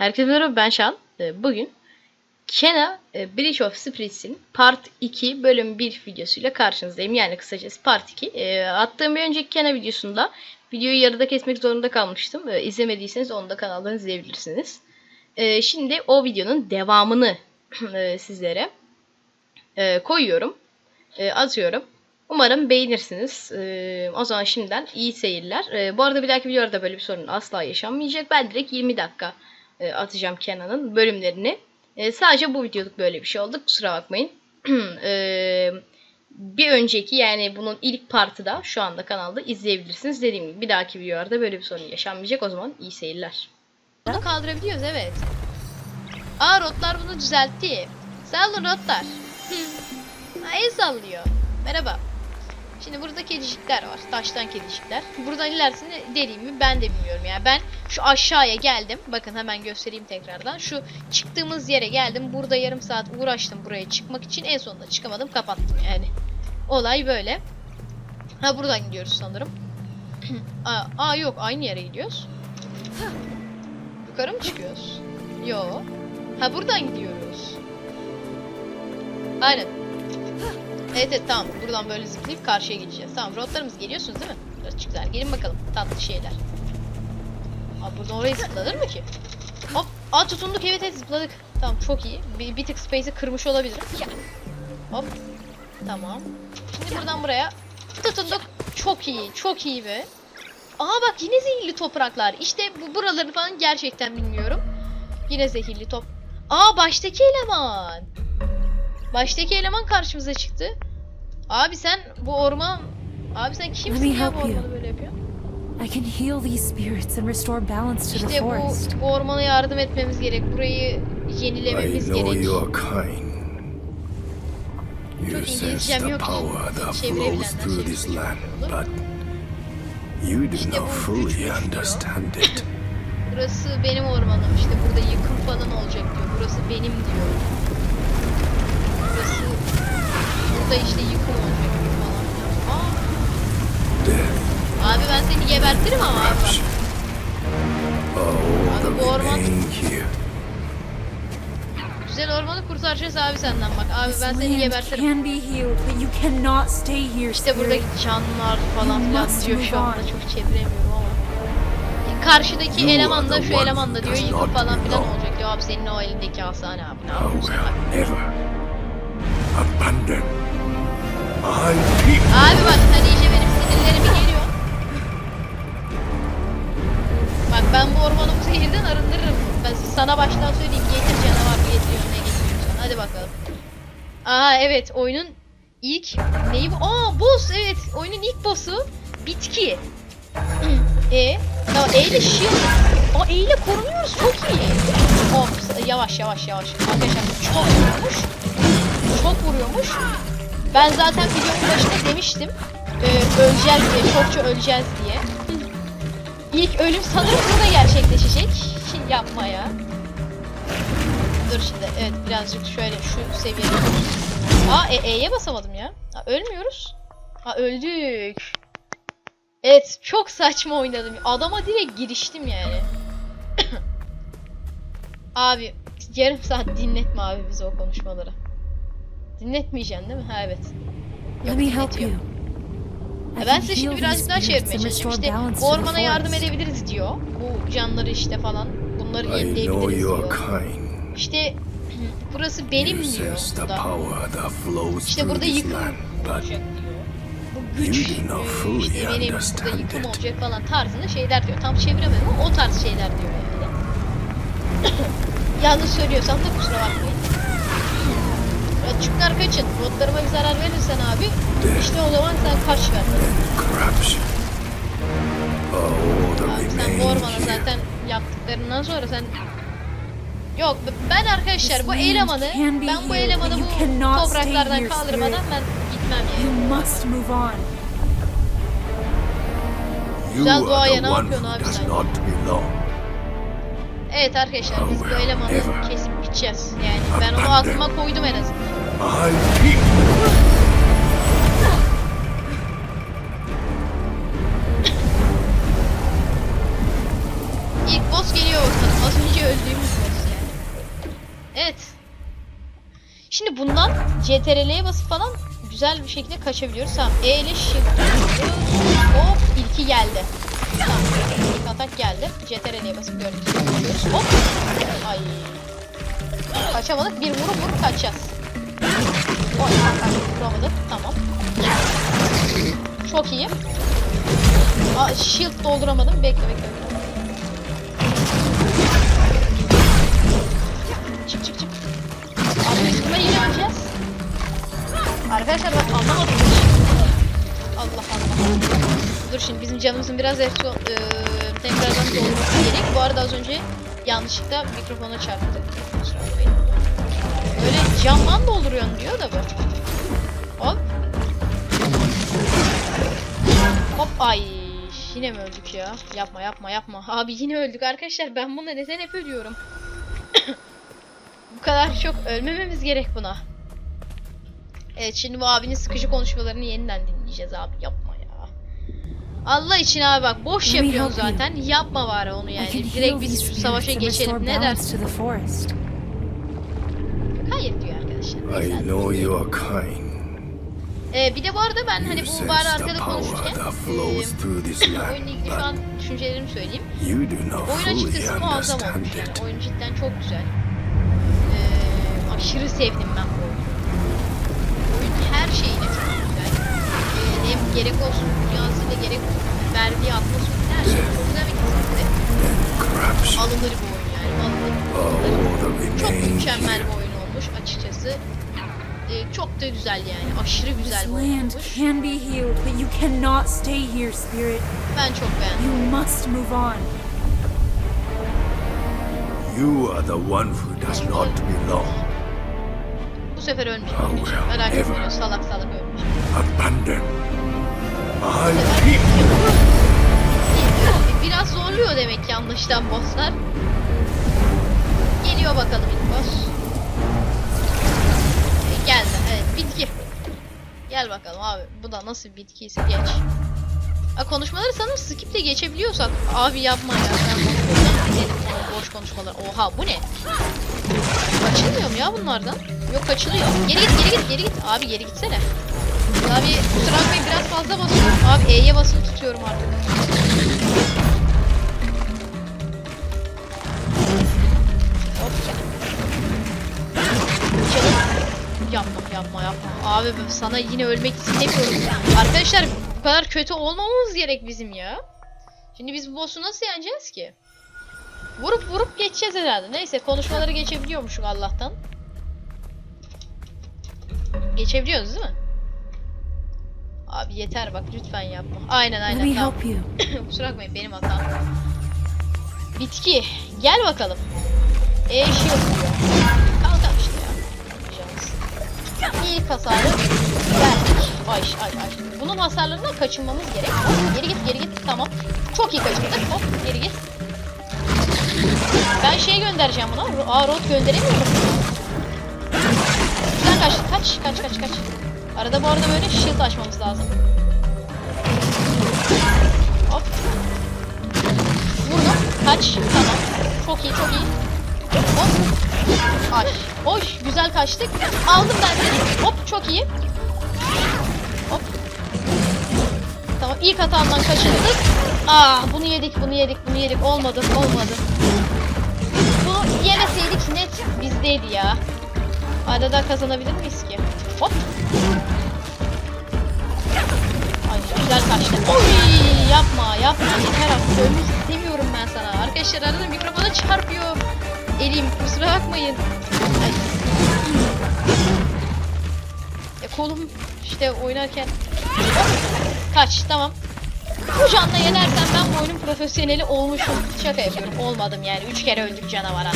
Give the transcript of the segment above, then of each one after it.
Herkese merhaba ben Şan. Ee, Bugün Kena Bridge of Spirits'in Part 2 bölüm 1 videosuyla karşınızdayım. Yani kısacası Part 2. Ee, Attığım bir önceki Kena videosunda videoyu yarıda kesmek zorunda kalmıştım. Ee, İzlemediyseniz onu da kanaldan izleyebilirsiniz. Şimdi o videonun devamını e, sizlere e, koyuyorum. E, Atıyorum. Umarım beğenirsiniz. Ee, o zaman şimdiden iyi seyirler. Ee, bu arada bir dahaki videoda böyle bir sorun asla yaşanmayacak. Ben direkt 20 dakika e, atacağım Kenan'ın bölümlerini. E, sadece bu videoluk böyle bir şey oldu. Kusura bakmayın. E, bir önceki yani bunun ilk partı da şu anda kanalda izleyebilirsiniz. Dediğim gibi bir dahaki videolarda böyle bir sorun yaşanmayacak. O zaman iyi seyirler. Bunu kaldırabiliyoruz evet. Aa rotlar bunu düzeltti. Sağ olun rotlar. El sallıyor. Merhaba. Şimdi burada kedicikler var. Taştan kedicikler. Buradan ilerisini deliyim mi ben de bilmiyorum. Yani ben şu aşağıya geldim. Bakın hemen göstereyim tekrardan. Şu çıktığımız yere geldim. Burada yarım saat uğraştım buraya çıkmak için. En sonunda çıkamadım kapattım yani. Olay böyle. Ha buradan gidiyoruz sanırım. aa, aa yok aynı yere gidiyoruz. Yukarı mı çıkıyoruz? Yo. Ha buradan gidiyoruz. Aynen. Evet evet tamam. Buradan böyle zıplayıp karşıya geçeceğiz. Tamam rotlarımız geliyorsunuz değil mi? Biraz güzel. Gelin bakalım. Tatlı şeyler. Aa buradan oraya zıplanır mı ki? Hop. Aa tutunduk evet evet zıpladık. Tamam çok iyi. Bir, bir tık space'i kırmış olabilirim. Hop. Tamam. Şimdi buradan buraya tutunduk. Çok iyi. Çok iyi be. Aa bak yine zehirli topraklar. İşte bu buraları falan gerçekten bilmiyorum. Yine zehirli top. Aa baştaki eleman. Baştaki eleman karşımıza çıktı. Abi sen bu orman... Abi sen kimsin Let me ya bu help you. ormanı böyle yapıyor? I can heal these spirits and restore balance to the İşte bu, forest. bu ormana yardım etmemiz gerek. Burayı I yenilememiz know gerek. your kind. You Çok sense İngilizcem the yok. power that flows through this land, but you do İşte not fully understand it. Burası benim ormanım. İşte burada yıkım falan olacak diyor. Burası benim diyor. Burası... Burada işte yıkım olacak falan. Aa, abi ben seni gebertirim ama abi bak. Abi bu orman-. Güzel ormanı kurtaracağız abi senden bak. Abi ben seni gebertirim. can be healed, but you cannot stay here. İşte buradaki canlılar falan You filan diyor şu anda çok çeviremiyorum ama. E, Karşıdaki You eleman da şu eleman da diyor yıkım falan filan olacak diyor. Abi senin o elindeki hastane abi ne I yapıyorsun? never abandon. Abi bak sen iyice benim sinirlerime geliyor. Bak ben bu ormanı bu zehirden arındırırım. Ben sana baştan söyleyeyim getir canavar getiriyorsun ne getiriyorsan. Hadi bakalım. Aa evet oyunun ilk neyi bu? Aa boss evet oyunun ilk boss'u bitki. e tamam E ile shield. Aa E ile korunuyoruz çok iyi. Hop yavaş yavaş yavaş. Arkadaşlar çok vuruyormuş. Çok vuruyormuş. Ben zaten videonun başında demiştim. e, öleceğiz diye, çokça öleceğiz diye. İlk ölüm sanırım burada gerçekleşecek. Yapma ya. Dur şimdi evet birazcık şöyle şu seviyede. Aa e, E'ye basamadım ya. Aa, ölmüyoruz. Ha öldük. Evet çok saçma oynadım. Adama direkt giriştim yani. abi yarım saat dinletme abi bize o konuşmaları. Dinletmeyeceksin değil mi? Ha evet. Let me help dinletiyor. you. Ya I ben size şimdi birazcık daha şey çalışıyorum. restore İşte bu ormana yardım edebiliriz diyor. Bu canları işte falan. Bunları yenileyebiliriz diyor. İşte burası benim diyor burada. İşte burada yıkım olacak diyor. Bu güç e, işte benim burada yıkım olacak falan tarzında şeyler diyor. Tam çeviremedim ama o tarz şeyler diyor yani. Yanlış söylüyorsam da kusura bakmayın. Çıklar kaçın. Botlarıma bir zarar verirsen abi işte o zaman sen kaç ver. Abi sen bu ormana zaten yaptıklarından sonra sen Yok ben arkadaşlar bu elemanı ben bu elemanı bu topraklardan kaldırmadan ben gitmem You yani. must move on. You Güzel doğaya ne yapıyorsun abi sen? Evet arkadaşlar biz bu elemanı kesip gideceğiz. Yani ben onu aklıma koydum en azından my people. İlk boss geliyor ortada. Az önce öldüğümüz boss yani. Evet. Şimdi bundan CTRL'ye basıp falan güzel bir şekilde kaçabiliyoruz. Tamam. E ile shift. Hop ilki geldi. Tamam. İlk atak geldi. CTRL'ye basıp gördük. Hop. Ay. Kaçamadık. Bir vurup vurup kaçacağız. Oy. Tamam. Çok iyi. Aa, shield dolduramadım. Bekle bekle. Çık çık çık. Abi biz yine öleceğiz. Arkadaşlar bak anlamadım. Allah Allah. Dur şimdi bizim canımızın biraz eski e, tekrardan doldurması gerek. Bu arada az önce yanlışlıkla mikrofona çarptık. Camdan dolduruyorsun diyor da bu. Hop. Hop ay yine mi öldük ya? Yapma yapma yapma. Abi yine öldük arkadaşlar. Ben bunu neden hep ölüyorum? Bu kadar çok ölmememiz gerek buna. Evet şimdi bu abinin sıkıcı konuşmalarını yeniden dinleyeceğiz abi. Yapma ya. Allah için abi bak boş yapıyorsun zaten. Yapma bari onu yani. Direkt biz savaşa geçelim. Ne dersin? I know you are kind. Ee, bir de bu arada ben hani bu bari arkada konuşurken e, oyunla ilgili şu an düşüncelerimi söyleyeyim. Oyun açıkçası muazzam olmuş. Yani. Oyun cidden çok güzel. Ee, aşırı sevdim ben bu oyunu. Oyun her şeyiyle çok güzel. Ee, hem gerek olsun dünyasıyla gerek verdiği atmosfer her şey çok güzel ve kesinlikle alınır bir oyun yani. Alınır. Çok mükemmel bir oyun olmuş açıkçası. Ee, çok da güzel yani. Aşırı güzel land olmuş. can be healed, but you cannot stay here, spirit. Ben çok beğendim. You must move on. You are the one who does not belong. Bu sefer well, Merak ever. etmeyin. Salak salak ölmeyecek. Abandon. My people. Biraz zorluyor demek ki anlaşılan bosslar. Geliyor bakalım ilk boss. Gel bakalım abi. Bu da nasıl bitkiyse geç. Ha, konuşmaları sanırım skiple geçebiliyorsak. Abi yapma ya. Ben. Boş konuşmalar. Oha bu ne? Kaçılmıyor mu ya bunlardan? Yok kaçılıyor. Geri git geri git geri git. Abi geri gitsene. Abi kusura biraz fazla basıyorum. Abi E'ye basılı tutuyorum artık. Yapma yapma yapma. Abi sana yine ölmek istemiyorum. Arkadaşlar bu kadar kötü olmamamız gerek bizim ya. Şimdi biz bu boss'u nasıl yeneceğiz ki? Vurup vurup geçeceğiz herhalde. Neyse konuşmaları geçebiliyormuşuk Allah'tan. Geçebiliyoruz değil mi? Abi yeter bak lütfen yapma. Aynen aynen tamam. Kusura bakmayın benim hatam. Bitki. Gel bakalım. E şey yapıyor. İlk hasarı verdik. Ay ay ay. Bunun hasarlarından kaçınmamız gerek. Hop, geri git geri git. Tamam. Çok iyi kaçındık. Hop geri git. Ben şey göndereceğim buna. Aa rot gönderemiyorum. Güzel kaç. Kaç kaç kaç kaç. Arada bu arada böyle shield açmamız lazım. Hop. Vurdum. Kaç. Tamam. Çok iyi çok iyi. Hop. Ay. Hoş. Güzel kaçtık. Aldım ben seni. Hop çok iyi. Hop. Tamam ilk hatamdan kaçırdık. Aa bunu yedik bunu yedik bunu yedik. Olmadı olmadı. Bunu yemeseydik net bizdeydi ya. Arada kazanabilir miyiz ki? Hop. Ay güzel kaçtı. Oy yapma yapma yeter artık ölmek istemiyorum ben sana. Arkadaşlar arada mikrofona çarpıyor. Elim kusura bakmayın. Ay. Ya kolum işte oynarken. Kaç tamam. Bu canla yenersem ben bu oyunun profesyoneli olmuşum. Şaka yapıyorum. Olmadım yani. Üç kere öldük canavara.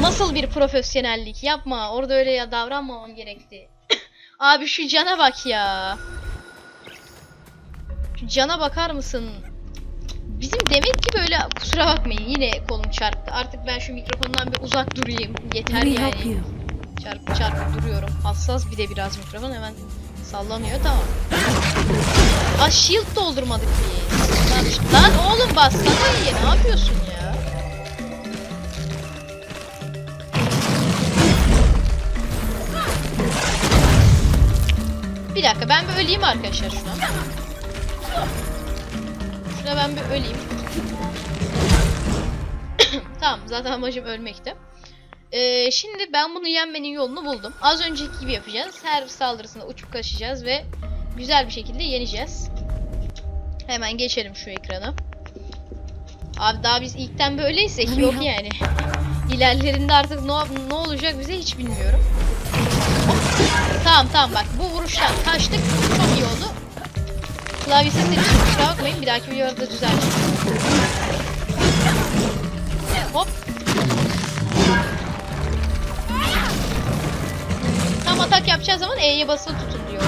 Nasıl bir profesyonellik? Yapma. Orada öyle ya davranmamam gerekti. Abi şu cana bak ya. Şu cana bakar mısın? Bizim demek ki böyle kusura bakmayın yine kolum çarptı. Artık ben şu mikrofondan bir uzak durayım. Yeter yani. Çarpıp çarpıp duruyorum. Hassas bir de biraz mikrofon hemen sallanıyor tamam. Aa shield doldurmadık ki. Lan, lan oğlum bassana iyi ne yapıyorsun ya? Bir dakika ben bir öleyim arkadaşlar şuna. Şuna ben bir öleyim. tamam zaten amacım ölmekti. Ee, şimdi ben bunu yenmenin yolunu buldum. Az önceki gibi yapacağız. Her saldırısında uçup kaçacağız ve güzel bir şekilde yeneceğiz. Hemen geçelim şu ekranı. Abi daha biz ilkten böyleysek yok yani. İlerlerinde artık ne, ne olacak bize hiç bilmiyorum. Tamam tamam bak bu vuruştan kaçtık. Çok iyi oldu. Klavye sesleri için kusura bakmayın. Bir dahaki videoda düzelteceğim. Hop. Tam atak yapacağız zaman E'ye basılı tutun diyor.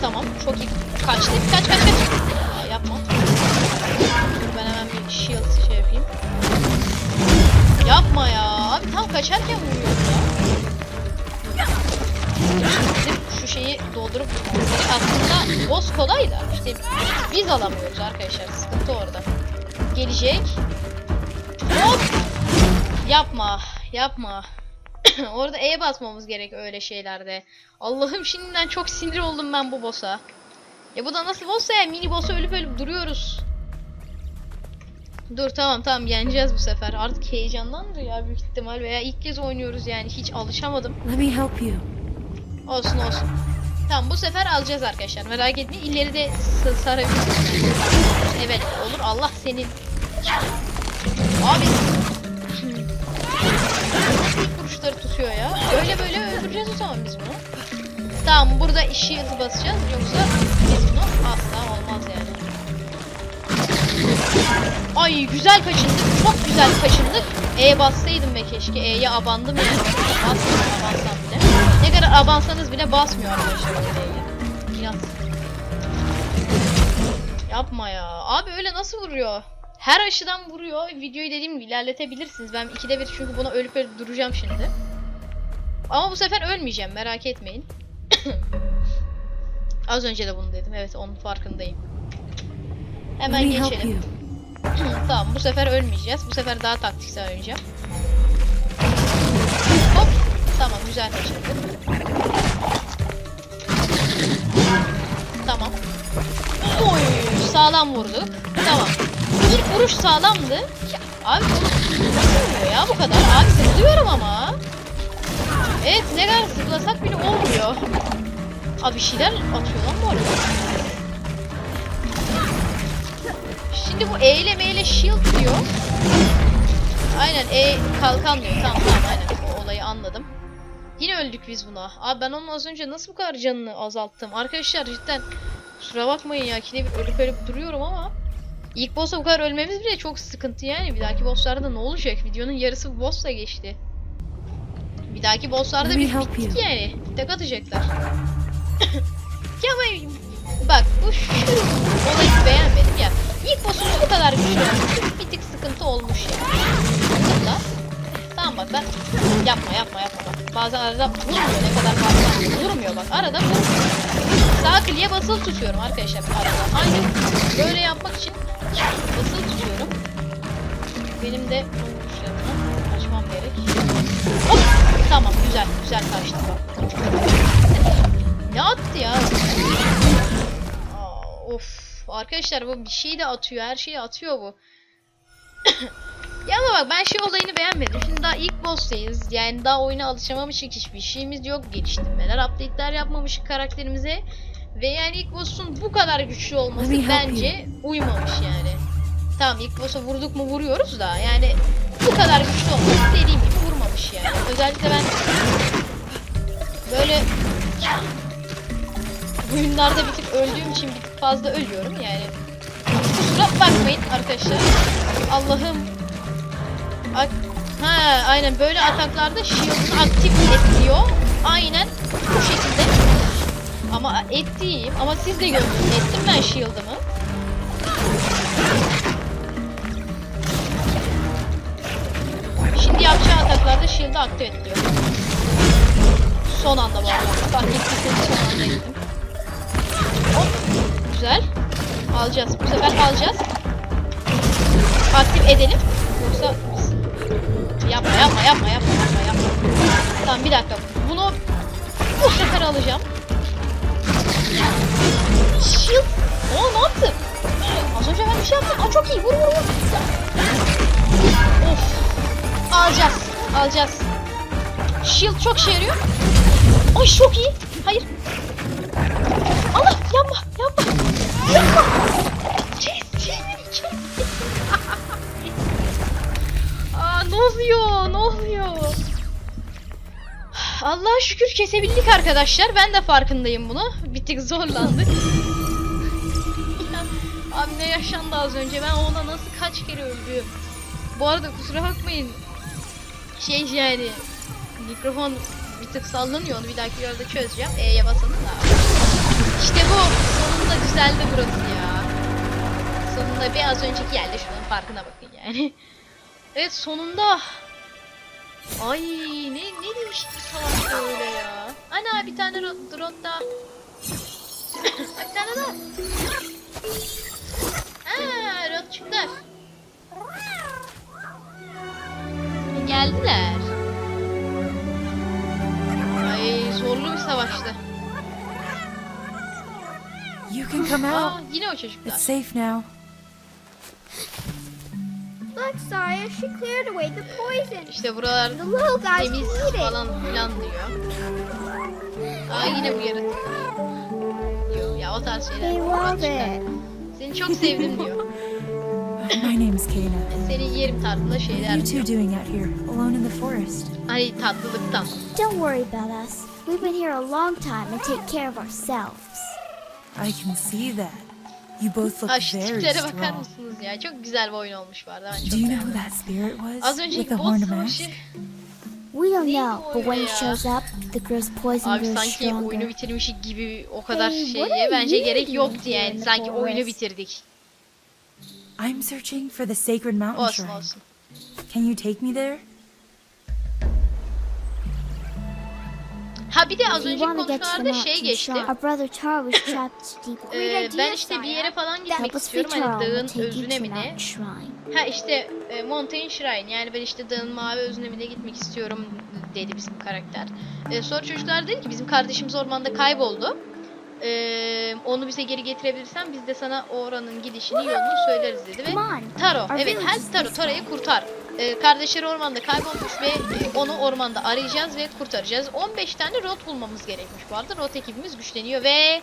Tamam çok iyi. Kaçtı. Kaç kaç kaç. Aa, yapma. Dur ben hemen bir shield şey yapayım. Yapma ya. Abi tam kaçarken vuruyorum ya. Şeyi doldurup Aslında boss kolay da işte biz alamıyoruz arkadaşlar. Sıkıntı orada. Gelecek. Hop. Yapma. Yapma. Orada E'ye basmamız gerek öyle şeylerde. Allah'ım şimdiden çok sinir oldum ben bu boss'a. Ya bu da nasıl boss ya? Mini boss'a ölüp ölüp duruyoruz. Dur tamam tamam yeneceğiz bu sefer. Artık heyecandandır ya büyük ihtimal veya ilk kez oynuyoruz yani hiç alışamadım. Let me help you. Olsun olsun. Tamam bu sefer alacağız arkadaşlar. Merak etmeyin. İleride sarabiliriz. Evet olur. Allah senin. Abi. Vuruşları tutuyor ya? Böyle böyle öldüreceğiz o zaman biz bunu. Tamam burada shield'ı basacağız. Yoksa biz bunu asla olmaz yani. Ay güzel kaçındık. Çok güzel kaçındık. E bassaydım be keşke. E'ye abandım yani. Basmadım abansam. Ne kadar abansanız bile basmıyor arkadaşlar. İnat. Yapma ya. Abi öyle nasıl vuruyor? Her aşıdan vuruyor. Videoyu dediğim gibi ilerletebilirsiniz. Ben ikide bir çünkü buna ölüp ölüp duracağım şimdi. Ama bu sefer ölmeyeceğim merak etmeyin. Az önce de bunu dedim. Evet onun farkındayım. Hemen geçelim. tamam bu sefer ölmeyeceğiz. Bu sefer daha taktiksel oynayacağım. Hop. Tamam güzel kaçırdık. Sağlam vurduk. Tamam. İlk vuruş sağlamdı. Abi nasıl oluyor ya bu kadar? Abi zıplıyorum ama. Evet ne kadar zıplasak bile olmuyor. Abi şeyler atıyor lan bu arada. Şimdi bu E ile M shield diyor. Aynen E kalkan diyor. Tamam tamam aynen o olayı anladım. Yine öldük biz buna. Abi ben onun az önce nasıl bu kadar canını azalttım? Arkadaşlar cidden kusura bakmayın ya. Yine bir ölüp ölüp duruyorum ama. İlk boss'a bu kadar ölmemiz bile çok sıkıntı yani. Bir dahaki bosslarda ne olacak? Videonun yarısı boss'la geçti. Bir dahaki bosslarda biz bittik yani. Tek atacaklar. ya ben bak bu şu olayı beğenmedim ya. İlk boss'un bu kadar güçlü bir tık sıkıntı olmuş ya. Bunda. Tamam bak ben yapma yapma yapma bak. Bazen arada vurmuyor ne kadar fazla. Vurmuyor bak arada vurmuyor. Sağ kliğe basılı tutuyorum arkadaşlar. Aynen. Böyle yapmak için basılı tutuyorum. Benim de açmam gerek. Hop! Tamam güzel güzel kaçtı bak. Ne attı ya? Aa, of. Arkadaşlar bu bir şey de atıyor. Her şeyi atıyor bu. ya ama bak ben şey olayını beğenmedim. Şimdi daha ilk boss'tayız. Yani daha oyuna alışamamışık hiçbir şeyimiz yok. Geliştirmeler, update'ler yapmamışık karakterimize. Ve yani ilk boss'un bu kadar güçlü olması bence uymamış yani. Tamam ilk boss'a vurduk mu vuruyoruz da yani bu kadar güçlü olması dediğim gibi vurmamış yani. Özellikle ben böyle oyunlarda bir tık öldüğüm için bir tık fazla ölüyorum yani. Kusura bakmayın arkadaşlar. Allah'ım. Ha aynen böyle ataklarda shield'ını aktif ediyor. Aynen bu şekilde. Ama ettiğim ama siz de gördünüz. Ettim ben shield'ımı. Şimdi yapacağı ataklarda shield'ı aktif ediyor. Son anda bu arada. Fark ettiyseniz son anda. Hop. Güzel. Alacağız. Bu sefer alacağız. Aktif edelim. Yoksa yapma yapma yapma yapma yapma yapma. Tamam bir dakika. Bunu bu sefer alacağım. Shield. Oo ne yaptı? Az önce ben bir şey yaptım. Aa çok iyi. Vur vur vur. Of. Alacağız. Alacağız. Shield çok işe yarıyor. Ay çok iyi. Hayır. Allah yapma yapma. Yapma. Kes kes kes. Aa ne oluyor? Ne oluyor? Allah'a şükür kesebildik arkadaşlar. Ben de farkındayım bunu. Bir tık zorlandık. Abi ne yaşandı az önce? Ben ona nasıl kaç kere öldüm? Bu arada kusura bakmayın. Şey yani mikrofon bir tık sallanıyor. Onu bir dahaki videoda çözeceğim. E'ye basalım da. İşte bu. Sonunda düzeldi burası ya. Sonunda bir az önceki yerde şunun farkına bakın yani. Evet sonunda. Ay ne ne değişik bir savaş öyle ya. Ana bir tane ro- drone daha. Daha. Aa. Geldiler. Ay zorlu bir savaştı. You can come Aa out. yine o çocuklar. It's safe now. Look, Saya, she cleared away the poison. İşte buralar The little guys temiz can eat it. falan filan diyor. Aa yine bu yaratıklar. O tarz şeyler. Love it. Seni çok sevdim diyor. My name's Kana. Seni yerim tarzında şeyler What are you two doing out here, alone in the forest? Hani tatlılıktan. Don't worry about us. We've been here a long time and take care of ourselves. I can see that. You both look very tiplere bakar strong. mısınız ya? Çok güzel bir oyun olmuş arada. Ben çok Do you know who that spirit was? Az With önceki boss horned savaşı. We don't know, but when ya? shows up, the girl's poison Abi grows sanki oyunu stronger. bitirmiş gibi o kadar Hey, what şeye are bence you gerek doing yoktu here in yani. the Sanki oyunu forest? bitirdik. I'm searching for the sacred mountain Olsun shrine. olsun. Can you take me there? Ha bir de az We önceki want to get to the konuşmalarda şey geçti. shrine. Our brother Tara was trapped deep. Ee, ben işte bir yere falan gitmek istiyorum. Hani dağın we'll take you özüne to mi ne? Ha işte e, Mountain Shrine yani ben işte dağın mavi özlemine gitmek istiyorum dedi bizim karakter. E, sonra çocuklar dedi ki bizim kardeşimiz ormanda kayboldu. E, onu bize geri getirebilirsen biz de sana o oranın gidişini yolunu söyleriz dedi ve. Taro evet is Taro Taro'yu kurtar. E, kardeşleri ormanda kaybolmuş ve e, onu ormanda arayacağız ve kurtaracağız. 15 tane rot bulmamız gerekmiş bu arada. Rot ekibimiz güçleniyor ve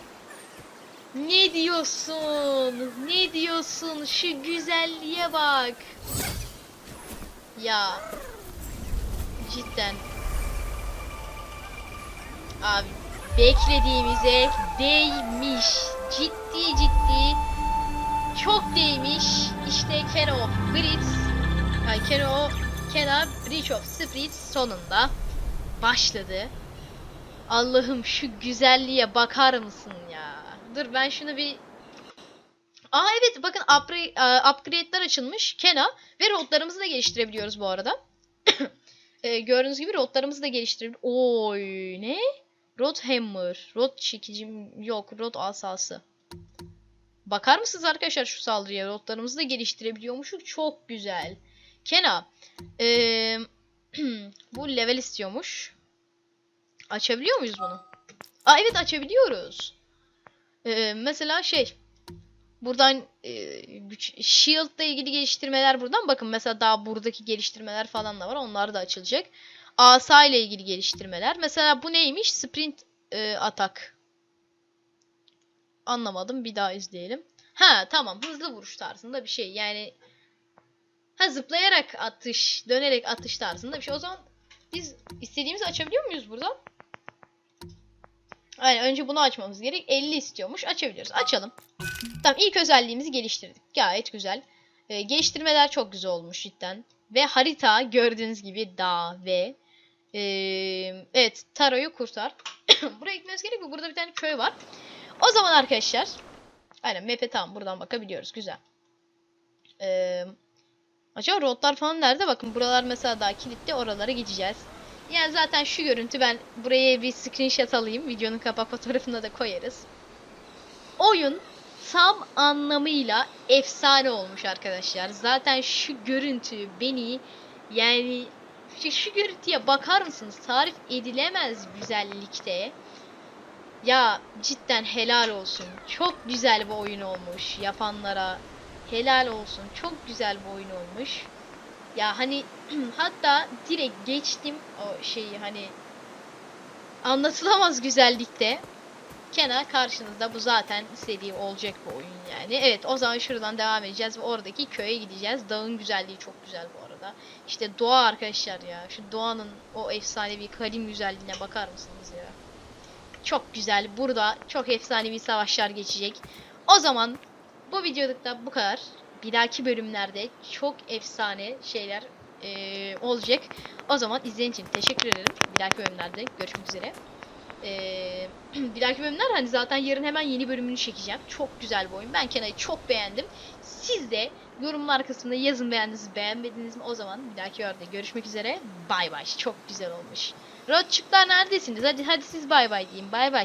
ne diyorsun? Ne diyorsun? Şu güzelliğe bak. Ya. Cidden. Abi beklediğimize değmiş. Ciddi ciddi çok değmiş. İşte Keno Blitz ay Keno Kena Bridge of Spirits sonunda başladı. Allah'ım şu güzelliğe bakar mısın ya? Dur ben şunu bir Aa evet bakın upgrade, upgrade'ler açılmış. Kena ve rodlarımızı da geliştirebiliyoruz bu arada. E, gördüğünüz gibi rodlarımızı da geliştirebiliyoruz. Oy ne? Rod hammer, rod çekicim yok, rod asası. Bakar mısınız arkadaşlar şu saldırıya? Rodlarımızı da geliştirebiliyormuşuz. Çok güzel. Kena e, bu level istiyormuş. Açabiliyor muyuz bunu? Aa evet açabiliyoruz. Ee, mesela şey buradan e, güç Shield'la ilgili geliştirmeler buradan bakın mesela daha buradaki geliştirmeler falan da var. Onlar da açılacak. Asa ile ilgili geliştirmeler. Mesela bu neymiş? Sprint e, atak. Anlamadım. Bir daha izleyelim. Ha tamam. Hızlı vuruş tarzında bir şey. Yani ha zıplayarak atış, dönerek atış tarzında bir şey. O zaman biz istediğimizi açabiliyor muyuz burada? Aynen önce bunu açmamız gerek. 50 istiyormuş. Açabiliyoruz. Açalım. Tamam ilk özelliğimizi geliştirdik. Gayet güzel. Ee, geliştirmeler çok güzel olmuş cidden. Ve harita gördüğünüz gibi dağ ve ee, evet Taro'yu kurtar. Buraya gitmemiz gerek mi? Burada bir tane köy var. O zaman arkadaşlar aynen map'e tamam buradan bakabiliyoruz. Güzel. Ee, acaba roadlar falan nerede? Bakın buralar mesela daha kilitli. Oralara gideceğiz. Yani zaten şu görüntü ben buraya bir screenshot alayım. Videonun kapak fotoğrafına da koyarız. Oyun tam anlamıyla efsane olmuş arkadaşlar. Zaten şu görüntü beni yani şu, şu görüntüye bakar mısınız? Tarif edilemez güzellikte. Ya cidden helal olsun. Çok güzel bir oyun olmuş yapanlara. Helal olsun. Çok güzel bir oyun olmuş. Ya hani hatta direkt geçtim o şeyi hani anlatılamaz güzellikte. Kenar karşınızda bu zaten istediği olacak bir oyun yani. Evet o zaman şuradan devam edeceğiz ve oradaki köye gideceğiz. Dağın güzelliği çok güzel bu arada. İşte doğa arkadaşlar ya. Şu doğanın o efsanevi kadim güzelliğine bakar mısınız ya? Çok güzel. Burada çok efsanevi savaşlar geçecek. O zaman bu videolukta bu kadar. Bir dahaki bölümlerde çok efsane şeyler eee, olacak. O zaman izlediğiniz için teşekkür ederim. Bir dahaki bölümlerde görüşmek üzere. Eee, bir dahaki bölümler hani zaten yarın hemen yeni bölümünü çekeceğim. Çok güzel bir oyun. Ben Kena'yı çok beğendim. Siz de yorumlar kısmında yazın beğendiniz mi beğenmediniz mi? O zaman bir dahaki videoda görüşmek üzere. Bay bay. Çok güzel olmuş. Roadchuklar neredesiniz? Hadi hadi siz bay bay diyeyim. Bay bay.